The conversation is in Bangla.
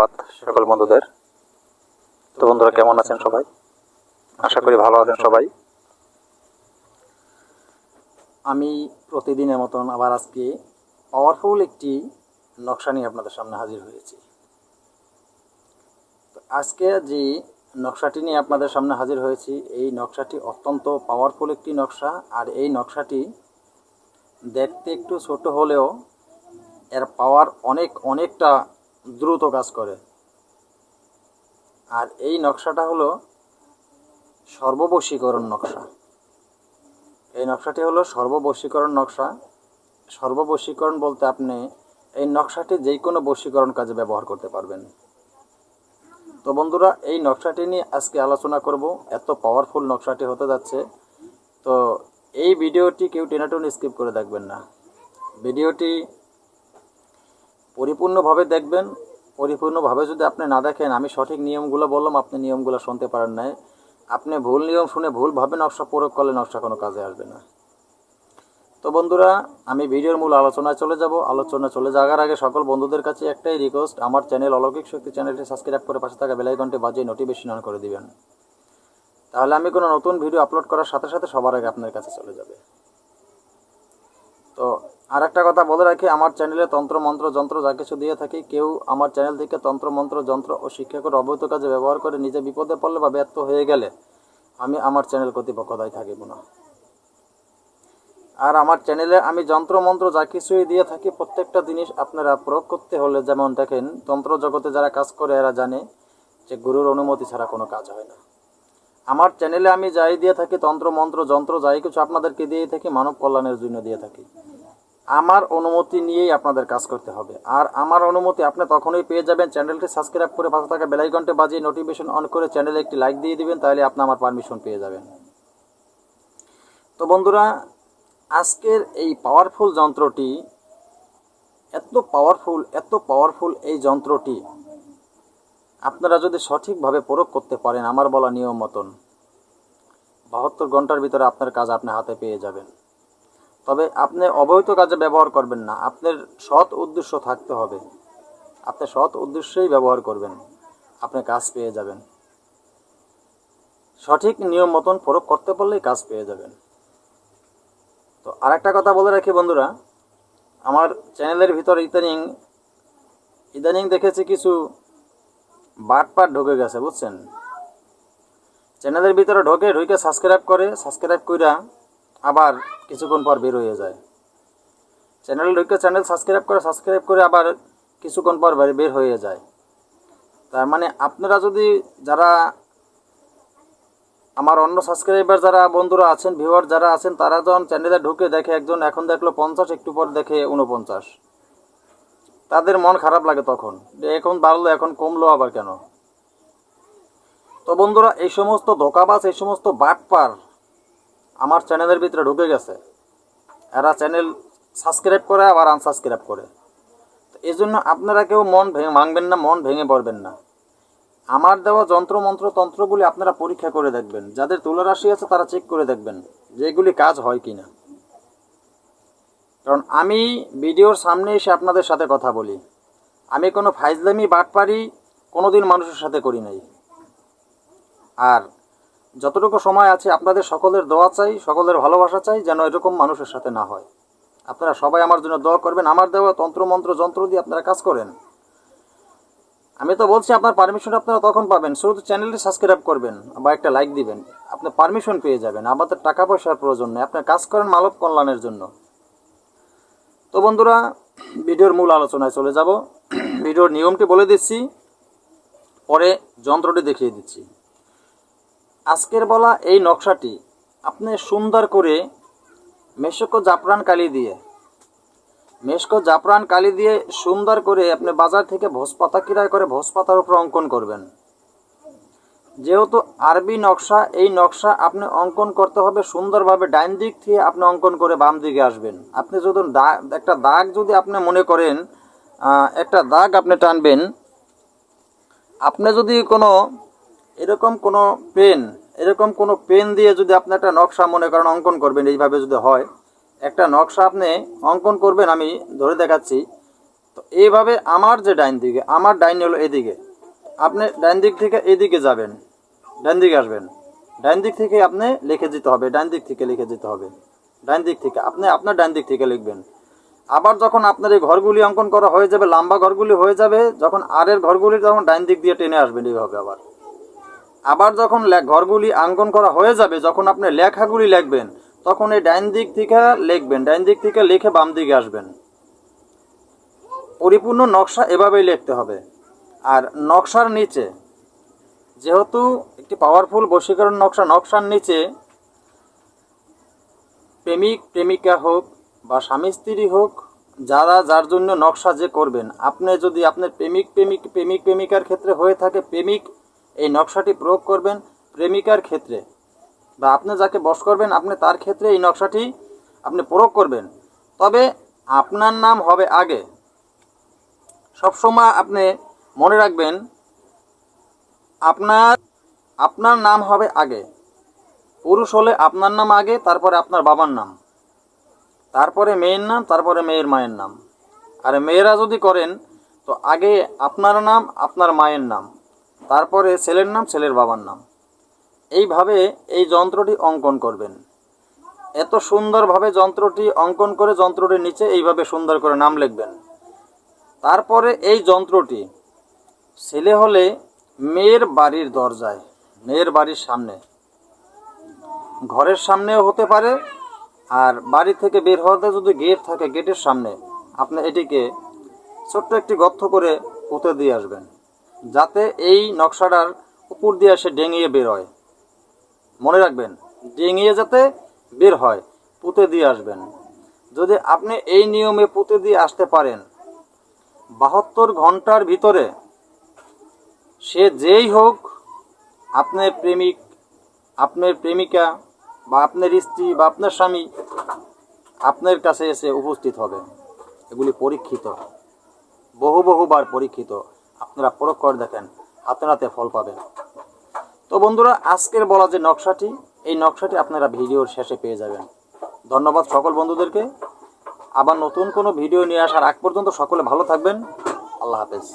ধন্যবাদ সকল বন্ধুদের। তো বন্ধুরা, কেমন আছেন সবাই? আশা করি ভালো আছেন সবাই। আমি প্রতিদিনের মতন আবার আজকে পাওয়ারফুল একটি নকশা নিয়ে আপনাদের সামনে হাজির হয়েছি। আজকে যে নকশাটি নিয়ে আপনাদের সামনে হাজির হয়েছি, এই নকশাটি অত্যন্ত পাওয়ারফুল একটি নকশা। আর এই নকশাটি দেখতে একটু ছোট হলেও এর পাওয়ার অনেক, অনেকটা দ্রুত কাজ করে। আর এই নকশাটা হলো সর্ববশীকরণ নকশা। এই নকশাটি হলো সর্ববশীকরণ নকশা। সর্ববশীকরণ বলতে আপনি এই নকশাটি যে কোনো বশীকরণ কাজে ব্যবহার করতে পারবেন। তো বন্ধুরা, এই নকশাটি নিয়ে আজকে আলোচনা করব। এত পাওয়ারফুল নকশাটি হতে যাচ্ছে। তো এই ভিডিওটি কেউ টেনাটুন স্কিপ করে দেখবেন না। ভিডিওটি পরিপূর্ণভাবে দেখবেন, পরিপূর্ণভাবে যদি আপনি না দেখেন, আমি সঠিক নিয়মগুলো বললাম, আপনি নিয়মগুলো শুনতে পারেন নাই। আপনি ভুল নিয়ম শুনে ভুলভাবে নকশা প্রয়োগ করলে নকশা কোনো কাজে আসবে না। তো বন্ধুরা, আমি ভিডিওর মূল আলোচনায় চলে যাব। আলোচনা চলে যাওয়ার আগে সকল বন্ধুদের কাছে একটাই রিকোয়েস্ট আমার চ্যানেল অলৌকিক শক্তি চ্যানেলটি সাবস্ক্রাইব করে পাশে থাকা বেলাইকনটি বাজিয়ে নোটিফিকেশন অন করে দিবেন। তাহলে আমি কোনো নতুন ভিডিও আপলোড করার সাথে সাথে সবার আগে আপনার কাছে চলে যাবে। তো আর একটা কথা বলে রাখি, আমার চ্যানেলে তন্ত্র, মন্ত্র, যন্ত্র যা কিছু দিয়ে থাকি, কেউ আমার চ্যানেল থেকে তন্ত্র, মন্ত্র, যন্ত্র ও শিক্ষকের অবৈধ কাজে ব্যবহার করে নিজে বিপদে পড়লে বা ব্যর্থ হয়ে গেলে আমি আমার চ্যানেল কর্তৃপক্ষ দায়ী থাকিব না আর আমার চ্যানেলে আমি যন্ত্র, মন্ত্র যা কিছুই দিয়ে থাকি, প্রত্যেকটা জিনিস আপনারা প্রয়োগ করতে হলে যেমন দেখেন, তন্ত্র জগতে যারা কাজ করে এরা জানে যে গুরুর অনুমতি ছাড়া কোনো কাজ হয় না। আমার চ্যানেলে আমি যাই দিয়ে থাকি, তন্ত্র, মন্ত্র, যন্ত্র যাই কিছু আপনাদেরকে দিয়ে থাকি, মানব কল্যাণের জন্য দিয়ে থাকি। আমার অনুমতি নিয়েই আপনাদের কাজ করতে হবে। আর আমার অনুমতি আপনি তখনই পেয়ে যাবেন। চ্যানেলটি সাবস্ক্রাইব করে পাশে থাকা বেলাইকনটি বাজিয়ে নোটিফিকেশন অন করে চ্যানেলে একটি লাইক দিয়ে দিবেন, তাহলে আপনি আমার পারমিশন পেয়ে যাবেন। তো বন্ধুরা, আজকের এই পাওয়ারফুল যন্ত্রটি, এত পাওয়ারফুল এত পাওয়ারফুল এই যন্ত্রটি, আপনারা যদি সঠিকভাবে প্রয়োগ করতে পারেন, আমার বলা নিয়ম মতন, বাহাত্তর ঘণ্টার ভিতরে আপনার কাজ আপনি হাতে পেয়ে যাবেন। তবে আপনি অবৈধ কাজে ব্যবহার করবেন না। আপনার সৎ উদ্দেশ্য থাকতে হবে। আপনি সৎ উদ্দেশ্যেই ব্যবহার করবেন। আপনি কাজ পেয়ে যাবেন। সঠিক নিয়ম মতন প্রয়োগ করতে পারলেই কাজ পেয়ে যাবেন। তো আরেকটা কথা বলে রাখি বন্ধুরা, আমার চ্যানেলের ভিতরে ইদানিং ইদানিং দেখেছি কিছু বাটপাট ঢুকে গেছে, বুঝছেন? চ্যানেলের ভিতরে ঢোকে, ঢুকে সাবস্ক্রাইব করে সাবস্ক্রাইব কইরা আবার কিছুক্ষণ পর বের হয়ে যায়। চ্যানেল ঢুকে চ্যানেল সাবস্ক্রাইব করে সাবস্ক্রাইব করে আবার কিছুক্ষণ পর বের- হয়ে যায়। তার মানে আপনারা যদি যারা আমার অন্য সাবস্ক্রাইবার যারা বন্ধুরা আছেন ভিউয়ার যারা আছেন, তারা যখন চ্যানেলে ঢুকে দেখে একজন এখন দেখল পঞ্চাশ, একটু পর দেখে উনপঞ্চাশ তাদের মন খারাপ লাগে তখন। এখন বাড়লো, এখন কমলো আবার কেন? তো বন্ধুরা, এই সমস্ত ধোকাবাজ, এই সমস্ত বাটপার আমার চ্যানেলের ভিতরে ঢুকে গেছে। এরা চ্যানেল সাবস্ক্রাইব করে, আবার আনসাবস্ক্রাইব করে। এই জন্য আপনারা কেউ মন ভেঙে ভাঙবেন না, মন ভেঙে পড়বেন না। আমার দেওয়া যন্ত্র, মন্ত্র, তন্ত্রগুলি আপনারা পরীক্ষা করে দেখবেন। যাদের তুলারাশি আছে, তারা চেক করে দেখবেন যে এগুলি কাজ হয় কি না কারণ আমি ভিডিওর সামনে এসে আপনাদের সাথে কথা বলি। আমি কোনো ফাইজলামি, বাটপারি কোনোদিন মানুষের সাথে করি নাই। আর যতটুকু সময় আছে, আপনাদের সকলের দোয়া চাই, সকলের ভালোবাসা চাই, যেন এরকম মানুষের সাথে না হয়। আপনারা সবাই আমার জন্য দোয়া করবেন, আমার দেওয়া তন্ত্র, মন্ত্র, যন্ত্র দিয়ে আপনারা কাজ করেন। আমি তো বলছি, আপনার পারমিশন আপনারা তখন পাবেন। শুধু চ্যানেলটি সাবস্ক্রাইব করবেন বা একটা লাইক দিবেন। আপনি পারমিশন পেয়ে যাবেন। আমাদের টাকা পয়সার প্রয়োজন নেই। আপনার কাজ করেন মানব কল্যাণের জন্য। তো বন্ধুরা, ভিডিওর মূল আলোচনায় চলে যাব। ভিডিওর নিয়মটি বলে দিচ্ছি। পরে যন্ত্রটি দেখিয়ে দিচ্ছি। আজকের বলা এই নকশাটি আপনি সুন্দর করে মেশকো জাফরান কালি দিয়ে, মেশকো জাফরান কালি দিয়ে সুন্দর করে আপনি বাজার থেকে ভোজ পাতা কিরায় করে ভোজ পাতার উপর অঙ্কন করবেন। যেহেতু আরবি নকশা, এই নকশা আপনি অঙ্কন করতে হবে সুন্দরভাবে ডাইন দিক থেকে আপনি অঙ্কন করে বাম দিকে আসবেন। আপনি যদি একটা দাগ যদি আপনি মনে করেন একটা দাগ আপনি টানবেন, আপনি যদি কোনো এরকম কোনো পেন, এরকম কোনো পেন দিয়ে যদি আপনি একটা নকশা মনে করেন অঙ্কন করবেন, এইভাবে যদি হয়, একটা নকশা আপনি অঙ্কন করবেন, আমি ধরে দেখাচ্ছি। তো এইভাবে আমার যে ডাইন দিকে, আমার ডাইন হলো এদিকে। আপনি ডাইন দিক থেকে এদিকে যাবেন, ডাইন দিকে আসবেন। ডাইন দিক থেকে আপনি লিখে দিতে হবে, ডাইন দিক থেকে লিখে দিতে হবে। ডাইন দিক থেকে, আপনি আপনার ডাইন দিক থেকে লিখবেন। আবার যখন আপনার এই ঘরগুলি অঙ্কন করা হয়ে যাবে, লম্বা ঘরগুলি হয়ে যাবে, যখন আরের ঘরগুলি তখন ডাইন দিক দিয়ে টেনে আসবেন এইভাবে আবার। আবার যখন ঘরগুলি অঙ্কন করা হয়ে যাবে, যখন আপনি লেখাগুলি লিখবেন, তখন এই ডাইন দিক থেকে লিখবেন, ডাইন দিক থেকে লিখে বাম দিকে আসবেন। পরিপূর্ণ নকশা এভাবেই লিখতে হবে। আর নকশার নিচে, যেহেতু একটি পাওয়ারফুল বশীকরণ নকশা, নকশার নিচে প্রেমিক, প্রেমিকা হোক বা স্বামী, স্ত্রী হোক, যারা যার জন্য নকশা যে করবেন, আপনি যদি আপনার প্রেমিক প্রেমিক প্রেমিক, প্রেমিকার ক্ষেত্রে হয়ে থাকে, প্রেমিক এই নকশাটি প্রয়োগ করবেন প্রেমিকার ক্ষেত্রে। বা আপনি যাকে বশ করবেন, আপনি তার ক্ষেত্রে এই নকশাটি আপনি প্রয়োগ করবেন। তবে আপনার নাম হবে আগে। সবসময় আপনি মনে রাখবেন, আপনার আপনার নাম হবে আগে। পুরুষ হলে আপনার নাম আগে, তারপরে আপনার বাবার নাম। তারপরে মেয়ের নাম, তারপরে মেয়ের মায়ের নাম। আর মেয়েরা যদি করেন, তো আগে আপনার নাম, আপনার মায়ের নাম। তারপরে ছেলের নাম, ছেলের বাবার নাম। এইভাবে এই যন্ত্রটি অঙ্কন করবেন। এত সুন্দরভাবে যন্ত্রটি অঙ্কন করে যন্ত্রটির নিচে এইভাবে সুন্দর করে নাম লিখবেন। তারপরে এই যন্ত্রটি ছেলে হলে মেয়ের বাড়ির দরজায়, মেয়ের বাড়ির সামনে, ঘরের সামনেও হতে পারে আর বাড়ি থেকে বের হওয়াতে যদি গেট থাকে, গেটের সামনে, আপনি এটিকে ছোট্ট একটি গর্ত করে পুঁতে দিয়ে আসবেন। যাতে এই নকশাটার উপর দিয়ে এসে ডেঙিয়ে বের হয়। মনে রাখবেন, ডেঙিয়ে যাতে বের হয়, পুঁতে দিয়ে আসবেন। যদি আপনি এই নিয়মে পুঁতে দিয়ে আসতে পারেন, বাহাত্তর ঘণ্টার ভিতরে সে যেই হোক, আপনার প্রেমিক, আপনার প্রেমিকা বা আপনার স্ত্রী বা আপনার স্বামী আপনার কাছে এসে উপস্থিত হবে। এগুলি পরীক্ষিত, বহু বহুবার পরীক্ষিত। আপনারা প্রয়োগ করে দেখেন, হাতে হাতে ফল পাবেন। তো বন্ধুরা, আজকের বলা যে নকশাটি, এই নকশাটি আপনারা ভিডিওর শেষে পেয়ে যাবেন। ধন্যবাদ সকল বন্ধুদেরকে। আবার নতুন কোনো ভিডিও নিয়ে আসার আগ পর্যন্ত সকলে ভালো থাকবেন। আল্লাহ হাফেজ।